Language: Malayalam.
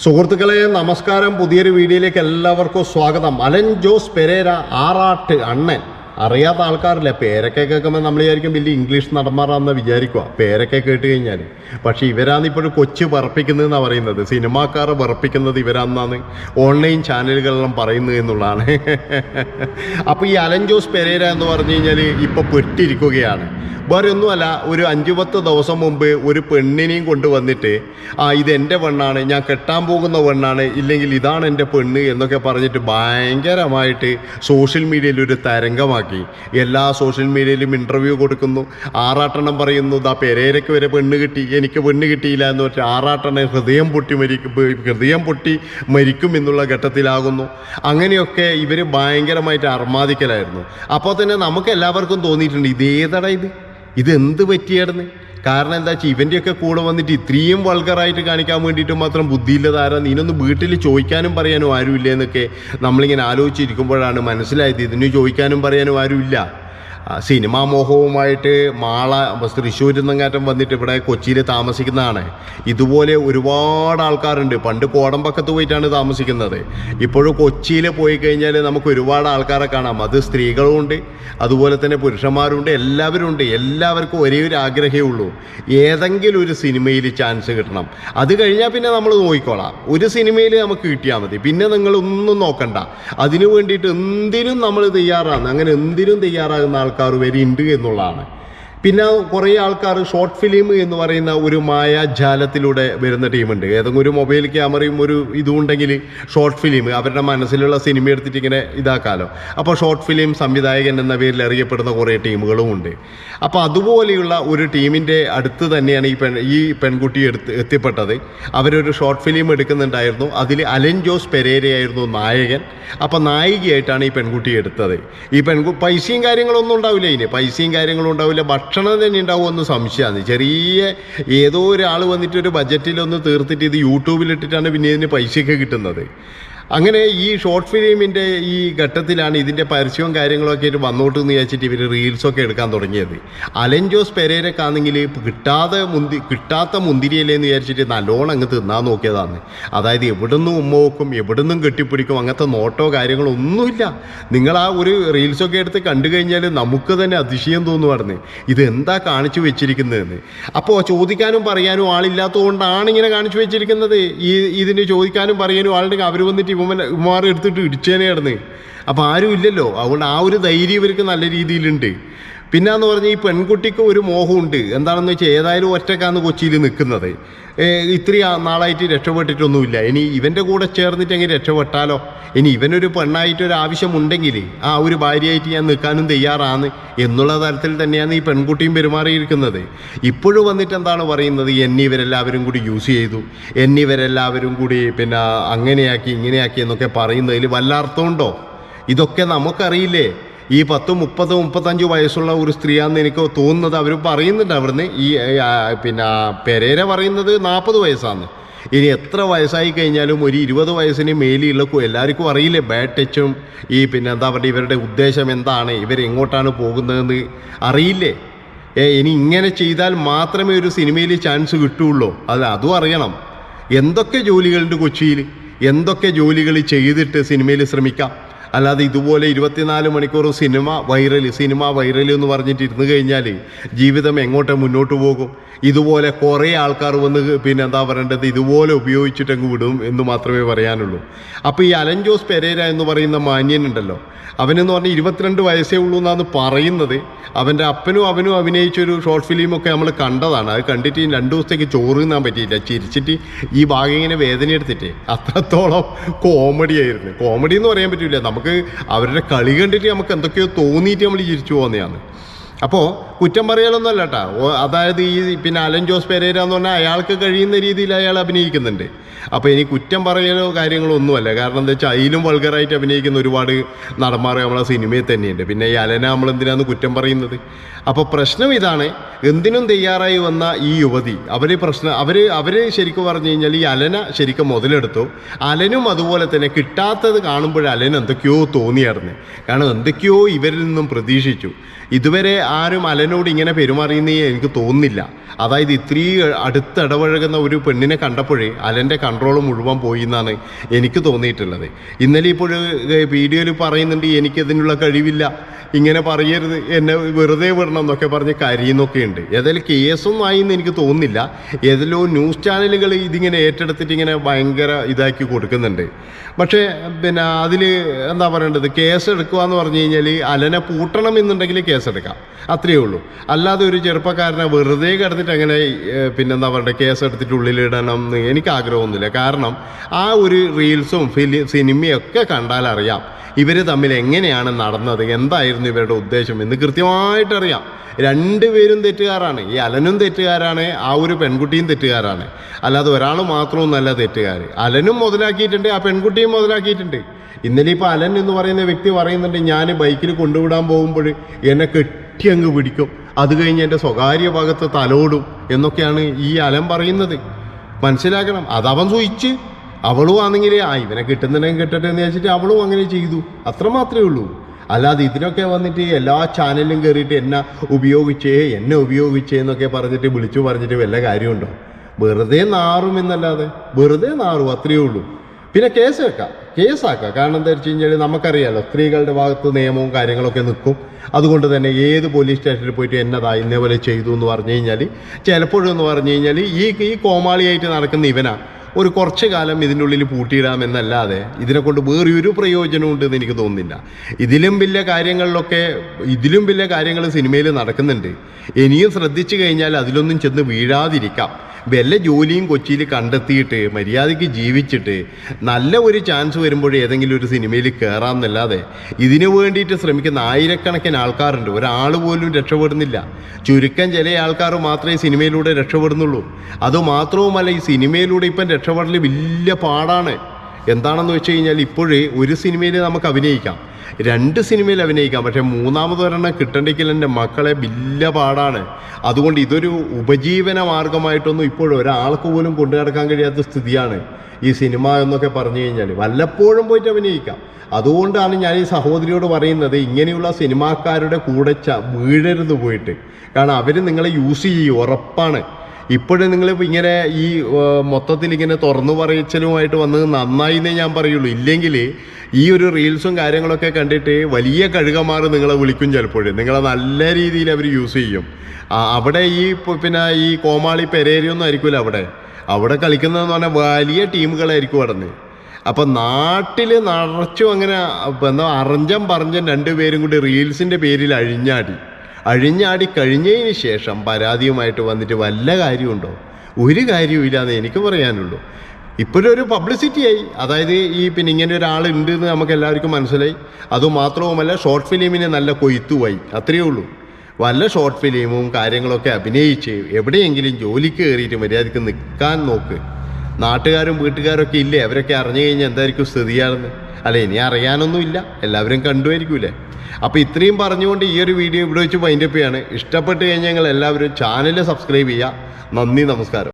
സുഹൃത്തുക്കളെ നമസ്കാരം. പുതിയൊരു വീഡിയോയിലേക്ക് എല്ലാവർക്കും സ്വാഗതം. അലൻ ജോസ് പെരേര ആറാട്ട് അണ്ണൻ. അറിയാത്ത ആൾക്കാരില്ല? പേരൊക്കെ കേൾക്കുമ്പോൾ നമ്മൾ വിചാരിക്കും വലിയ ഇംഗ്ലീഷ് നടന്മാരാണെന്ന് വിചാരിക്കുക പേരൊക്കെ കേട്ട് കഴിഞ്ഞാൽ പക്ഷേ ഇവരാണ് ഇപ്പോഴും കൊച്ചു പറപ്പിക്കുന്നതെന്നാണ് പറയുന്നത്. സിനിമാക്കാർ പറപ്പിക്കുന്നത് ഇവരാണെന്നാണ് ഓൺലൈൻ ചാനലുകളെല്ലാം പറയുന്നത് എന്നുള്ളതാണ്. അപ്പോൾ ഈ അലൻ ജോസ് പെരേര എന്ന് പറഞ്ഞു കഴിഞ്ഞാൽ ഇപ്പോൾ പെട്ടിരിക്കുകയാണ്. വേറെ ഒന്നുമല്ല ഒരു അഞ്ചു പത്ത് ദിവസം മുമ്പ് ഒരു പെണ്ണിനെയും കൊണ്ടുവന്നിട്ട് ആ ഇത് എന്റെ പെണ്ണാണ് ഞാൻ കെട്ടാൻ പോകുന്ന പെണ്ണാണ് ഇല്ലെങ്കിൽ ഇതാണ് എന്റെ പെണ്ണ് എന്നൊക്കെ പറഞ്ഞിട്ട് ഭയങ്കരമായിട്ട് സോഷ്യൽ മീഡിയയിൽ ഒരു തരംഗമാക്കി. എല്ലാ സോഷ്യൽ മീഡിയയിലും ഇന്റർവ്യൂ കൊടുക്കുന്നു. ആറാട്ടെണ്ണം പറയുന്നു ദാ പെരേരയ്ക്ക് വരെ പെണ്ണ് കിട്ടി എനിക്ക് പെണ്ണ് കിട്ടിയില്ല എന്ന് വെച്ചാൽ ആറാട്ടെണ്ണം ഹൃദയം പൊട്ടി മരിക്കും ഹൃദയം പൊട്ടി മരിക്കും എന്നുള്ള ഘട്ടത്തിലാകുന്നു. അങ്ങനെയൊക്കെ ഇവർ ഭയങ്കരമായിട്ട് അർമാദിക്കലായിരുന്നു. അപ്പോൾ തന്നെ നമുക്ക് എല്ലാവർക്കും തോന്നിയിട്ടുണ്ട് ഇതേതട ഇത്? ഇതെന്ത് പറ്റിയായിരുന്നു കാരണം എന്താ വെച്ചാൽ ഇവന്റെയൊക്കെ കൂടെ വന്നിട്ട് ഇത്രയും വൾഗറായിട്ട് കാണിക്കാൻ വേണ്ടിയിട്ട് മാത്രം ബുദ്ധിയില്ലതാരാ നീനൊന്ന് വീട്ടിൽ ചോദിക്കാനും പറയാനും ആരുമില്ല എന്നൊക്കെ നമ്മളിങ്ങനെ ആലോചിച്ചിരിക്കുമ്പോഴാണ് മനസ്സിലായത്. ഇതിന് ചോദിക്കാനും പറയാനും ആരുമില്ല. സിനിമാ മോഹവുമായിട്ട് മാള തൃശ്ശൂരിൽ നിന്നങ്ങാറ്റം വന്നിട്ട് ഇവിടെ കൊച്ചിയിൽ താമസിക്കുന്നതാണ്. ഇതുപോലെ ഒരുപാട് ആൾക്കാരുണ്ട്. പണ്ട് കോടമ്പക്കത്ത് പോയിട്ടാണ് താമസിക്കുന്നത്. ഇപ്പോഴും കൊച്ചിയിൽ പോയി കഴിഞ്ഞാൽ നമുക്ക് ഒരുപാട് ആൾക്കാരെ കാണാം. അത് സ്ത്രീകളുമുണ്ട് അതുപോലെ തന്നെ പുരുഷന്മാരുണ്ട് എല്ലാവരും ഉണ്ട്. എല്ലാവർക്കും ഒരേ ഒരു ആഗ്രഹമേ ഉള്ളൂ. ഏതെങ്കിലും ഒരു സിനിമയിൽ ചാൻസ് കിട്ടണം. അത് കഴിഞ്ഞാൽ പിന്നെ നമ്മൾ നോക്കിക്കോളാം. ഒരു സിനിമയിൽ നമുക്ക് കിട്ടിയാൽ മതി. പിന്നെ നിങ്ങൾ ഒന്നും നോക്കണ്ട. അതിനു വേണ്ടിയിട്ട് എന്തിനും നമ്മൾ തയ്യാറാണ്. അങ്ങനെ എന്തിനും തയ്യാറാകുന്ന ആൾക്കാർ വരെ ഉണ്ട് എന്നുള്ളതാണ്. പിന്നെ കുറേ ആൾക്കാർ ഷോർട്ട് ഫിലിം എന്ന് പറയുന്ന ഒരു മായാജാലത്തിലൂടെ വരുന്ന ടീമുണ്ട്. ഏതെങ്കിലും ഒരു മൊബൈൽ ക്യാമറയും ഒരു ഇതും ഉണ്ടെങ്കിൽ ഷോർട്ട് ഫിലിം അവരുടെ മനസ്സിലുള്ള സിനിമ എടുത്തിട്ട് ഇങ്ങനെ ഇതാക്കാലോ. അപ്പോൾ ഷോർട്ട് ഫിലിം സംവിധായകൻ എന്ന പേരിൽ അറിയപ്പെടുന്ന കുറേ ടീമുകളും ഉണ്ട്. അപ്പോൾ അതുപോലെയുള്ള ഒരു ടീമിന്റെ അടുത്ത് തന്നെയാണ് ഈ പെൺ ഈ പെൺകുട്ടി എടുത്ത് എത്തിപ്പെട്ടത്. അവരൊരു ഷോർട്ട് ഫിലിം എടുക്കുന്നുണ്ടായിരുന്നു. അതിൽ അലൻ ജോസ് പെരേരയായിരുന്നു നായകൻ. അപ്പോൾ നായികയായിട്ടാണ് ഈ പെൺകുട്ടി എടുത്തത്. ഈ പെൺകു പൈസയും കാര്യങ്ങളൊന്നും ഉണ്ടാവില്ല ഇനി. പൈസയും കാര്യങ്ങളും ഉണ്ടാവില്ല. ഭക്ഷണം തന്നെ ഉണ്ടാവുമെന്ന് സംശയമാണ്. ചെറിയ ഏതോ ഒരാൾ വന്നിട്ട് ഒരു ബജറ്റിലൊന്ന് തീർത്തിട്ട് ഇത് യൂട്യൂബിലിട്ടിട്ടാണ് പിന്നെ ഇതിന് പൈസയൊക്കെ കിട്ടുന്നത്. അങ്ങനെ ഈ ഷോർട്ട് ഫിലിമിന്റെ ഈ ഘട്ടത്തിലാണ് ഇതിന്റെ പരസ്യവും കാര്യങ്ങളൊക്കെ ആയിട്ട് വന്നോട്ട് എന്ന് വിചാരിച്ചിട്ട് ഇവർ റീൽസൊക്കെ എടുക്കാൻ തുടങ്ങിയത്. അലൻജോസ് പെരേരക്കാണെങ്കിൽ കിട്ടാതെ മുന്തി കിട്ടാത്ത മുന്തിരിയല്ലേ എന്ന് വിചാരിച്ചിട്ട് നല്ലോണം അങ്ങ് തിന്നാൻ നോക്കിയതാണ്. അതായത് എവിടുന്നും ഉമ്മ വെക്കും എവിടുന്നും കെട്ടിപ്പിടിക്കും അങ്ങനത്തെ നോട്ടോ കാര്യങ്ങളോ ഒന്നുമില്ല. നിങ്ങൾ ആ ഒരു റീൽസൊക്കെ എടുത്ത് കണ്ടു കഴിഞ്ഞാൽ നമുക്ക് തന്നെ അതിശയം തോന്നുമായിരുന്നു ഇത് എന്താ കാണിച്ചു വെച്ചിരിക്കുന്നതെന്ന്. അപ്പോൾ ചോദിക്കാനും പറയാനും ആളില്ലാത്തതുകൊണ്ടാണ് ഇങ്ങനെ കാണിച്ചു വെച്ചിരിക്കുന്നത്. ഈ ഇതിന് ചോദിക്കാനും പറയാനും ആളുണ്ടെങ്കിൽ അവർ വന്നിട്ട് ഇവന്മാർ ഇവന്മാർ എടുത്തിട്ട് ഇടിച്ചേനെ കിടന്ന് അപ്പോൾ ആരും ഇല്ലല്ലോ. അതുകൊണ്ട് ആ ഒരു ധൈര്യം ഇവർക്ക് നല്ല രീതിയിലുണ്ട്. പിന്നെന്ന് പറഞ്ഞാൽ ഈ പെൺകുട്ടിക്ക് ഒരു മോഹമുണ്ട്. എന്താണെന്ന് വെച്ചാൽ ഏതായാലും ഒറ്റക്കാന്ന് കൊച്ചിയിൽ നിൽക്കുന്നത് ആ- നാളായിട്ട് രക്ഷപ്പെട്ടിട്ടൊന്നുമില്ല. ഇനി ഇവന്റെ കൂടെ ചേർന്നിട്ട് എങ്ങനെ രക്ഷപ്പെട്ടാലോ? ഇനി ഇവനൊരു പെണ്ണായിട്ട് ഒരു ആവശ്യമുണ്ടെങ്കിൽ ആ ഒരു ഭാര്യയായിട്ട് ഞാൻ നിൽക്കാനും തയ്യാറാണ് എന്നുള്ള തരത്തിൽ തന്നെയാണ് ഈ പെൺകുട്ടിയും പെരുമാറിയിരിക്കുന്നത്. ഇപ്പോഴും വന്നിട്ട് എന്താണ് പറയുന്നത്? എന്നെ ഇവരെല്ലാവരും കൂടി യൂസ് ചെയ്തു. എന്നെ ഇവരെല്ലാവരും കൂടി പിന്നെ അങ്ങനെയാക്കി ഇങ്ങനെയാക്കി എന്നൊക്കെ പറയുന്നതിൽ വല്ല അർത്ഥമുണ്ടോ ഇതൊക്കെ നമുക്കറിയില്ലേ? ഈ പത്ത് മുപ്പത് മുപ്പത്തഞ്ച് വയസ്സുള്ള ഒരു സ്ത്രീയാണെന്ന് എനിക്ക് തോന്നുന്നത് അവർ പറയുന്നുണ്ട് അവിടുന്ന്. ഈ പിന്നെ പെരേര പറയുന്നത് നാൽപ്പത് വയസ്സാണ് ഇനി എത്ര വയസ്സായി കഴിഞ്ഞാലും ഒരു ഇരുപത് വയസ്സിന് മേലെയുള്ള എല്ലാവർക്കും അറിയില്ലേ ബാഡ് ടച്ചും ഈ പിന്നെ എന്താ പറയുക ഇവരുടെ ഉദ്ദേശം എന്താണ് ഇവർ എങ്ങോട്ടാണ് പോകുന്നതെന്ന് അറിയില്ലേ? ഏ, ഇനി ഇങ്ങനെ ചെയ്താൽ മാത്രമേ ഒരു സിനിമയിൽ ചാൻസ് കിട്ടുള്ളൂ. അത് അതും അറിയണം. എന്തൊക്കെ ജോലികളുണ്ട് കൊച്ചിയിൽ? എന്തൊക്കെ ജോലികൾ ചെയ്തിട്ട് സിനിമയിൽ ശ്രമിക്കാം? അല്ലാതെ ഇതുപോലെ ഇരുപത്തിനാല് മണിക്കൂർ സിനിമ വൈറൽ സിനിമ വൈറൽ എന്ന് പറഞ്ഞിട്ട് ഇരുന്ന് കഴിഞ്ഞാൽ ജീവിതം എങ്ങോട്ട് മുന്നോട്ട് പോകും? ഇതുപോലെ കുറേ ആൾക്കാർ വന്ന് പിന്നെ എന്താ പറയേണ്ടത്? ഇതുപോലെ ഉപയോഗിച്ചിട്ടങ്ങ് വിടും എന്ന് മാത്രമേ പറയാനുള്ളൂ. അപ്പോൾ ഈ അലൻ ജോസ് പെരേര എന്ന് പറയുന്ന മാന്യനുണ്ടല്ലോ അവനെന്ന് പറഞ്ഞാൽ ഇരുപത്തിരണ്ട് വയസ്സേ ഉള്ളൂ എന്നാണ് പറയുന്നത്. അവന്റെ അപ്പനും അവനും അഭിനയിച്ചൊരു ഷോർട്ട് ഫിലിമൊക്കെ നമ്മൾ കണ്ടതാണ്. അത് കണ്ടിട്ട് രണ്ട് ദിവസത്തേക്ക് ചോറ് തിന്നാൻ പറ്റിയില്ല. ചിരിച്ചിട്ട് ഈ ഭാഗം ഇങ്ങനെ വേദന എടുത്തിട്ടേ അത്രത്തോളം കോമഡി ആയിരുന്നു. കോമഡി എന്ന് പറയാൻ പറ്റില്ല നമുക്ക് അവരുടെ കളി കണ്ടിട്ട് നമുക്ക് എന്തൊക്കെയോ തോന്നിയിട്ട് നമ്മൾ ചിരിച്ചു പോകുന്നതാണ്. അപ്പോൾ കുറ്റം പറയലൊന്നുമല്ല കേട്ടോ. അതായത് ഈ പിന്നെ അലൻ ജോസ് പെരേര എന്ന് പറഞ്ഞാൽ അയാൾക്ക് കഴിയുന്ന രീതിയിൽ അയാൾ അഭിനയിക്കുന്നുണ്ട്. അപ്പോൾ ഇനി കുറ്റം പറയലോ കാര്യങ്ങളോ ഒന്നുമല്ല. കാരണം എന്താ വെച്ചാൽ അതിലും വൾഗറായിട്ട് അഭിനയിക്കുന്ന ഒരുപാട് നടന്മാർ നമ്മളെ സിനിമയിൽ തന്നെയുണ്ട്. പിന്നെ ഈ അലന നമ്മൾ എന്തിനാന്ന് കുറ്റം പറയുന്നത്? അപ്പോൾ പ്രശ്നം ഇതാണ്. എന്തിനും തയ്യാറായി വന്ന ഈ യുവതി അവർ പ്രശ്നം അവർ അവർ ശരിക്കും പറഞ്ഞു കഴിഞ്ഞാൽ ഈ അലന ശരിക്കും മുതലെടുത്തു. അലനും അതുപോലെ തന്നെ കിട്ടാത്തത് കാണുമ്പോൾ അലൻ എന്തൊക്കെയോ തോന്നിയായിരുന്നു. കാരണം എന്തൊക്കെയോ ഇവരിൽ നിന്നും പ്രതീക്ഷിച്ചു. ഇതുവരെ ആരും അലനോട് ഇങ്ങനെ പെരുമാറിയെന്നേ എനിക്ക് തോന്നുന്നില്ല. അതായത് ഇത്രയും അടുത്ത് ഇടപഴകുന്ന ഒരു പെണ്ണിനെ കണ്ടപ്പോഴേ അലന്റെ കൺട്രോൾ മുഴുവൻ പോയി എന്നാണ് എനിക്ക് തോന്നിയിട്ടുള്ളത്. ഇന്നലെ ഇപ്പോൾ വീഡിയോയിൽ പറയുന്നുണ്ട് എനിക്കതിനുള്ള കഴിവില്ല. ഇങ്ങനെ പറയരുത് എന്നെ വെറുതെ വിടണം എന്നൊക്കെ പറഞ്ഞ് കരിയെന്നൊക്കെ ഉണ്ട് ഏതായാലും കേസൊന്നും ആയിന്ന് എനിക്ക് തോന്നുന്നില്ല. ഏതെല്ലോ ന്യൂസ് ചാനലുകൾ ഇതിങ്ങനെ ഏറ്റെടുത്തിട്ട് ഇങ്ങനെ ഭയങ്കര ഇതാക്കി കൊടുക്കുന്നുണ്ട്. പക്ഷേ പിന്നെ അതിൽ എന്താ പറയേണ്ടത്? കേസ് എടുക്കുക എന്ന് പറഞ്ഞു കഴിഞ്ഞാൽ അലനെ പൂട്ടണം എന്നുണ്ടെങ്കിൽ കേസെടുക്കാം. അത്രയേ ഉള്ളൂ. അല്ലാതെ ഒരു ചെറുപ്പക്കാരനെ വെറുതെ കിടന്നിട്ട് അങ്ങനെ പിന്നെന്താ പറയുക കേസ് എടുത്തിട്ട് ഉള്ളിലിടണം എന്ന് എനിക്ക് ആഗ്രഹമൊന്നുമില്ല. കാരണം ആ ഒരു റീൽസും ഫിലി സിനിമയും ഒക്കെ കണ്ടാൽ അറിയാം ഇവർ തമ്മിൽ എങ്ങനെയാണ് നടന്നത് എന്തായിരുന്നു ഇവരുടെ ഉദ്ദേശം എന്ന് കൃത്യമായിട്ടറിയാം രണ്ടുപേരും തെറ്റുകാരാണ്. ഈ അലനും തെറ്റുകാരാണ് ആ ഒരു പെൺകുട്ടിയും തെറ്റുകാരാണ്. അല്ലാതെ ഒരാൾ മാത്രമൊന്നല്ല തെറ്റുകാർ അലനും മുതലാക്കിയിട്ടുണ്ട് ആ പെൺകുട്ടിയും മുതലാക്കിയിട്ടുണ്ട്. ഇന്നലെ ഇപ്പോൾ അലൻ എന്ന് പറയുന്ന വ്യക്തി പറയുന്നുണ്ട് ഞാൻ ബൈക്കിൽ കൊണ്ടുവിടാൻ പോകുമ്പോൾ എന്നെ കെട്ടി അങ്ങ് പിടിക്കും. അത് കഴിഞ്ഞ് എന്റെ സ്വകാര്യ ഭാഗത്ത് തലോടും എന്നൊക്കെയാണ് ഈ അലൻ പറയുന്നത്. മനസ്സിലാക്കണം. അതവൻ സൂചിച്ച് അവളും ആണെങ്കിൽ ആ ഇവനെ കിട്ടുന്നുണ്ടെങ്കിൽ കിട്ടട്ടെ എന്ന് വെച്ചിട്ട് അവളും അങ്ങനെ ചെയ്തു. അത്ര മാത്രമേ ഉള്ളൂ. അല്ലാതെ ഇതിനൊക്കെ വന്നിട്ട് എല്ലാ ചാനലിലും കയറിയിട്ട് എന്നെ ഉപയോഗിച്ചേ എന്നെ ഉപയോഗിച്ചേ എന്നൊക്കെ പറഞ്ഞിട്ട് വിളിച്ചു പറഞ്ഞിട്ട് വല്ല കാര്യമുണ്ടോ? വെറുതെ നാറും എന്നല്ലാതെ വെറുതെ നാറും അത്രയേ ഉള്ളൂ. പിന്നെ കേസ് വെക്കാം. കേസാക്കാം. കാരണം എന്താ വെച്ച് കഴിഞ്ഞാൽ നമുക്കറിയാലോ സ്ത്രീകളുടെ ഭാഗത്ത് നിയമവും കാര്യങ്ങളൊക്കെ നിൽക്കും. അതുകൊണ്ട് തന്നെ ഏത് പോലീസ് സ്റ്റേഷനിൽ പോയിട്ട് എന്നതാ ഇന്നേപോലെ ചെയ്തു എന്ന് പറഞ്ഞു കഴിഞ്ഞാൽ ചിലപ്പോഴെന്ന് പറഞ്ഞു കഴിഞ്ഞാൽ ഈ ഈ കോമാളിയായിട്ട് നടക്കുന്ന ഇവനാ ഒരു കുറച്ച് കാലം ഇതിന്റെ ഉള്ളിൽ പൂട്ടിയിടാമെന്നല്ലാതെ ഇതിനെക്കൊണ്ട് വേറെ ഒരു പ്രയോജനം ഉണ്ടെന്ന് എനിക്ക് തോന്നുന്നില്ല. ഇതിലും വലിയ കാര്യങ്ങളിലൊക്കെ ഇതിലും വലിയ കാര്യങ്ങൾ സിനിമയിൽ നടക്കുന്നുണ്ട്. ഇനിയും ശ്രദ്ധിച്ചു കഴിഞ്ഞാൽ അതിലൊന്നും ചെന്ന് വീഴാതിരിക്കാം. വല്ല ജോലിയും കൊച്ചിയിൽ കണ്ടെത്തിയിട്ട് മര്യാദയ്ക്ക് ജീവിച്ചിട്ട് നല്ല ഒരു ചാൻസ് വരുമ്പോൾ ഏതെങ്കിലും ഒരു സിനിമയിൽ കയറാമെന്നല്ലാതെ ഇതിനു വേണ്ടിയിട്ട് ശ്രമിക്കുന്ന ആയിരക്കണക്കിന് ആൾക്കാരുണ്ട്. ഒരാൾ പോലും രക്ഷപ്പെടുന്നില്ല. ചുരുക്കം ചില ആൾക്കാർ മാത്രമേ സിനിമയിലൂടെ രക്ഷപ്പെടുന്നുള്ളൂ. അതുമാത്രവുമല്ല ഈ സിനിമയിലൂടെ ഇപ്പം രക്ഷപ്പെടൽ വലിയ പാടാണ്. എന്താണെന്ന് വെച്ച് കഴിഞ്ഞാൽ ഇപ്പോഴേ ഒരു സിനിമയിൽ നമുക്ക് അഭിനയിക്കാം. രണ്ട് സിനിമയിൽ അഭിനയിക്കാം. പക്ഷേ മൂന്നാമതൊരെണ്ണം കിട്ടണ്ടെങ്കിൽ എന്റെ മക്കളെ വലിയ പാടാണ്. അതുകൊണ്ട് ഇതൊരു ഉപജീവന മാർഗമായിട്ടൊന്നും ഇപ്പോഴും ഒരാൾക്ക് പോലും കൊണ്ടു നടക്കാൻ കഴിയാത്ത സ്ഥിതിയാണ് ഈ സിനിമ എന്നൊക്കെ പറഞ്ഞു കഴിഞ്ഞാൽ. വല്ലപ്പോഴും പോയിട്ട് അഭിനയിക്കാം. അതുകൊണ്ടാണ് ഞാൻ ഈ സഹോദരിയോട് പറയുന്നത് ഇങ്ങനെയുള്ള സിനിമാക്കാരുടെ കൂടെ ച വീഴരുത് പോയിട്ട്. കാരണം അവർ നിങ്ങളെ യൂസ് ചെയ്യും ഉറപ്പാണ്. ഇപ്പോഴും നിങ്ങൾ ഇങ്ങനെ ഈ മൊത്തത്തിൽ ഇങ്ങനെ തുറന്നു പറയിച്ചലുമായിട്ട് വന്നത് നന്നായി എന്നേ ഞാൻ പറയുള്ളൂ. ഇല്ലെങ്കിൽ ഈ ഒരു റീൽസും കാര്യങ്ങളൊക്കെ കണ്ടിട്ട് വലിയ കഴുകമാർ നിങ്ങളെ വിളിക്കും ചിലപ്പോഴും. നിങ്ങളെ നല്ല രീതിയിൽ അവർ യൂസ് ചെയ്യും. അവിടെ ഈ പിന്നെ ഈ കോമാളി പെരേരിയൊന്നും ആയിരിക്കില്ല അവിടെ. അവിടെ കളിക്കുന്നതെന്ന് പറഞ്ഞാൽ വലിയ ടീമുകളായിരിക്കും അവിടെ അപ്പം നാട്ടിൽ നിറച്ചും അങ്ങനെ എന്താ അറിഞ്ചം പറഞ്ഞും രണ്ടുപേരും കൂടി റീൽസിന്റെ പേരിൽ അഴിഞ്ഞാടി. അഴിഞ്ഞാടി കഴിഞ്ഞതിന് ശേഷം പരാതിയുമായിട്ട് വന്നിട്ട് വല്ല കാര്യമുണ്ടോ? ഒരു കാര്യവും ഇല്ലാന്ന് എനിക്ക് പറയാനുള്ളൂ. ഇപ്പോഴൊരു പബ്ലിസിറ്റി ആയി. അതായത് ഈ പിന്നെ ഇങ്ങനെ ഒരാൾ ഉണ്ട് എന്ന് നമുക്ക് എല്ലാവർക്കും മനസ്സിലായി. അതുമാത്രവുമല്ല ഷോർട്ട് ഫിലിമിനെ നല്ല കൊയ്ത്തുമായി അത്രയേ ഉള്ളൂ. വല്ല ഷോർട്ട് ഫിലിമും കാര്യങ്ങളൊക്കെ അഭിനയിച്ച് എവിടെയെങ്കിലും ജോലിക്ക് കയറിയിട്ട് മര്യാദയ്ക്ക് നിൽക്കാൻ നോക്ക്. നാട്ടുകാരും വീട്ടുകാരൊക്കെ ഇല്ലേ? അവരൊക്കെ അറിഞ്ഞു കഴിഞ്ഞാൽ എന്തായിരിക്കും സ്ഥിതിയാണെന്ന്? അല്ല ഇനി അറിയാനൊന്നുമില്ല. എല്ലാവരും കണ്ടുമായിരിക്കൂലേ അപ്പോൾ ഇത്രയും പറഞ്ഞുകൊണ്ട് ഈ ഒരു വീഡിയോ ഇവിടെ വെച്ച് വൈൻഡപ്പ് ചെയ്യാണ്. ഇഷ്ടപ്പെട്ട് കഴിഞ്ഞാൽ ഞങ്ങൾ എല്ലാവരും ചാനൽ സബ്സ്ക്രൈബ് ചെയ്യുക. നന്ദി നമസ്കാരം.